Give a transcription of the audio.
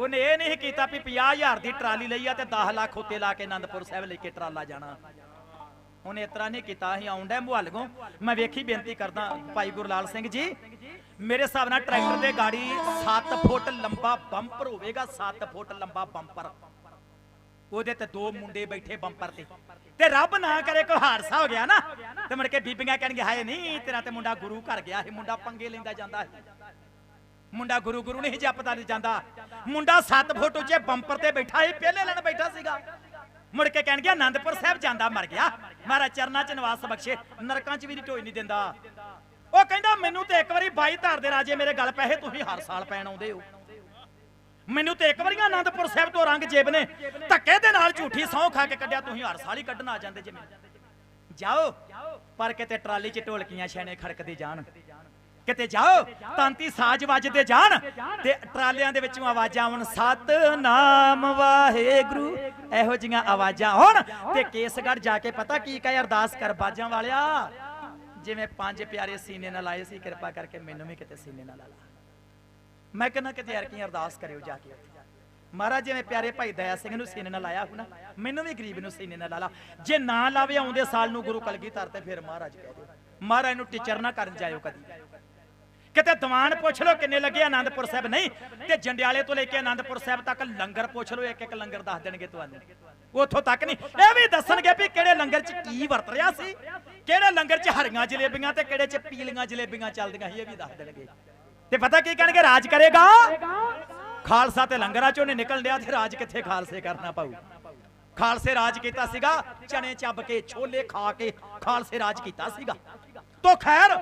ਉਹਨੇ ਇਹ ਨਹੀਂ ਕੀਤਾ ਵੀ 50000 ਦੀ ਟਰਾਲੀ ਲਈ ਆ ਤੇ 10 ਲੱਖ ਉੱਤੇ ਲਾ ਕੇ ਆਨੰਦਪੁਰ ਸਾਹਿਬ ਲੈ ਕੇ ਟਰਾਲਾ ਜਾਣਾ। ਉਹਨੇ ਇਸ ਤਰ੍ਹਾਂ ਨਹੀਂ ਕੀਤਾ, ਅਸੀਂ ਆਉਂਦਾ ਮੁਹੱਲਗੋਂ ਮੈਂ ਵੇਖੀ ਬੇਨਤੀ ਕਰਦਾ ਭਾਈ ਗੁਰਲਾਲ ਸਿੰਘ ਜੀ, ਮੇਰੇ ਹਿਸਾਬ ਨਾਲ ਟਰੈਕਟਰ ਦੇ ਗਾੜੀ 7 ਫੁੱਟ ਲੰਬਾ ਬੰਪਰ ਹੋਵੇਗਾ 7 ਫੁੱਟ ਲੰਬਾ ਬੰਪਰ। ਉਹਦੇ ਤੇ ਦੋ ਮੁੰਡੇ ਬੈਠੇ ਬੰਪਰ ਤੇ। ਤੇ ਰੱਬ ਨਾ ਕਰੇ ਕੋਈ ਹਾਦਸਾ ਹੋ ਗਿਆ ਨਾ। ਤੇ ਮੁੜ ਕੇ ਬੀਬੀਆਂ ਕਹਿਣਗੇ, ਹਾਏ ਨਹੀਂ, ਤੇਰਾ ਤੇ ਮੁੰਡਾ ਗੁਰੂ ਘਰ ਗਿਆ, ਇਹ ਮੁੰਡਾ ਪੰਗੇ ਲੈਂਦਾ ਜਾਂਦਾ ਹੈ। ਮੁੰਡਾ ਗੁਰੂ ਗੁਰੂ ਨਹੀਂ ਜਪਦਾ, ਨਹੀਂ ਜਾਂਦਾ। ਮੁੰਡਾ 7 ਫੁੱਟ ਉੱਚੇ ਬੰਪਰ ਤੇ ਬੈਠਾ ਇਹ ਪਹਿਲੇ ਲੈਣ ਬੈਠਾ ਸੀਗਾ। ਮੁੜ ਕੇ ਕਹਿਣਗੇ ਆਨੰਦਪੁਰ ਸਾਹਿਬ ਜਾਂਦਾ, ਮਰ ਗਿਆ। ਮਹਾਰਾਜ ਚਰਨਾਂ 'ਚ ਨਿਵਾਸ ਬਖਸ਼ੇ, ਨਰਕਾਂ 'ਚ ਵੀ ਨਹੀਂ ਢੋਈ ਨਹੀਂ ਦਿੰਦਾ। ਉਹ ਕਹਿੰਦਾ, ਮੈਨੂੰ ਤੇ ਇੱਕ ਵਾਰੀ ਬਾਈ ਧਾਰ ਦੇ ਰਾਜੇ ਮੇਰੇ ਗੱਲ ਪੈਸੇ ਤੁਸੀਂ ਹਰ ਸਾਲ ਪੈਣ ਆਉਂਦੇ ਹੋ। ਮੈਨੂੰ ਤੇ ਇੱਕ ਵਾਰੀ ਆਨੰਦਪੁਰ ਸਾਹਿਬ ਤੋਂ ਰੰਗ ਜੇਬ ਨੇ ਧੱਕੇ ਦੇ ਨਾਲ ਝੂਠੀ ਸਹੁੰ ਖਾ ਕੇ ਕੱਢਿਆ ਤੁਸੀਂ ਹਰ ਸਾਲ ਹੀ ਕੱਢਣ ਆ ਜਾਂਦੇ ਜਿਵੇਂ। ਜਾਓ, ਪਰ ਕਿਤੇ ਟਰਾਲੀ 'ਚ ਢੋਲਕੀਆਂ, ਛੈਣੇ ਖੜਕਦੇ ਜਾਣ। ਕਿਤੇ ਜਾਓ ਤਾਂਤੀ ਸਾਜ ਵੱਜਦੇ ਜਾਣ। ਤੇ ਟਰਾਲਿਆਂ ਦੇ ਵਿੱਚੋਂ ਆਵਾਜ਼ਾਂ ਆਉਣ ਸਤਨਾਮ ਵਾਹਿਗੁਰੂ। ਇਹੋ ਜੀਆਂ ਆਵਾਜ਼ਾਂ ਹੋਣ। ਤੇ ਕੇਸਗੜ ਜਾ ਕੇ ਪਤਾ ਕੀ ਕਹੇ ਅਰਦਾਸ ਕਰ ਬਾਜਾਂ ਵਾਲਿਆ ਜਿਵੇਂ ਪੰਜ ਪਿਆਰੇ ਸੀਨੇ ਨਾਲ ਆਏ ਸੀ ਕਿਰਪਾ ਕਰਕੇ ਮੈਨੂੰ ਵੀ ਕਿਤੇ ਸੀਨੇ ਨਾਲ ਲਾ ਲਾ ਮੈਂ ਕਹਿੰਦਾ ਕਿਤੇ ਯਾਰ ਕੀ ਅਰਦਾਸ ਕਰਿਓ ਜਾ ਕੇ ਉੱਥੇ। ਮਹਾਰਾਜ ਜਿਵੇਂ ਪਿਆਰੇ ਭਾਈ ਦਇਆ ਸਿੰਘ ਨੂੰ ਸੀਨੇ ਨਾਲ ਲਾਇਆ ਹੁਣਾ ਮੈਨੂੰ ਵੀ ਗਰੀਬ ਨੂੰ ਸੀਨੇ ਨਾਲ ਲਾ ਲਾ ਜੇ ਨਾ ਲਾਵੇ ਆਉਂਦੇ ਸਾਲ ਨੂੰ ਗੁਰੂ ਕਲਗੀਧਰ ਤੇ ਫਿਰ ਮਹਾਰਾਜ ਕਹਿ ਦਿਓ। ਮਹਾਰਾਜ ਨੂੰ ਟੀਚਰ ਨਾ ਕਰਨ ਜਾਇਓ ਕਦੀ। ਕਿਤੇ ਦੀਵਾਨ ਪੁੱਛ ਲਓ ਕਿੰਨੇ ਲੱਗੇ ਆਨੰਦਪੁਰ ਸਾਹਿਬ? ਨਹੀਂ, ਤੇ ਜੰਡਿਆਲੇ ਤੋਂ ਲੈ ਕੇ ਆਨੰਦਪੁਰ ਸਾਹਿਬ ਤੱਕ ਲੰਗਰ ਪੁੱਛ ਲਓ ਇੱਕ ਇੱਕ ਲੰਗਰ ਦੱਸ ਦੇਣਗੇ ਤੁਹਾਨੂੰ। ਉੱਥੋਂ ਤੱਕ ਨਹੀਂ, ਇਹ ਵੀ ਦੱਸਣਗੇ ਵੀ ਕਿਹੜੇ ਲੰਗਰ 'ਚ ਕੀ ਵਰਤ ਰਿਹਾ ਸੀ, ਕਿਹੜੇ ਲੰਗਰ 'ਚ ਹਰੀਆਂ ਜਲੇਬੀਆਂ ਤੇ ਕਿਹੜੇ 'ਚ ਪੀਲੀਆਂ ਜਲੇਬੀਆਂ ਚੱਲਦੀਆਂ ਸੀ, ਇਹ ਵੀ ਦੱਸ ਦੇਣਗੇ। ਤੇ ਪਤਾ ਕੀ ਕਹਿਣਗੇ, ਰਾਜ ਕਰੇਗਾ? ਖਾਲਸਾ ਤੇ ਲੰਗਰਾਂ 'ਚੋਂ ਨੇ ਨਿਕਲ ਲਿਆ ਤੇ ਰਾਜ ਕਿੱਥੇ ਖਾਲਸੇ ਕਰਨਾ ਪਾਉ ਖਾਲਸੇ ਰਾਜ ਕੀਤਾ ਸੀਗਾ ਚਣੇ ਚੱਬ ਕੇ, ਛੋਲੇ ਖਾ ਕੇ ਖਾਲਸੇ ਰਾਜ ਕੀਤਾ ਸੀਗਾ। ਤੋ ਖੈਰ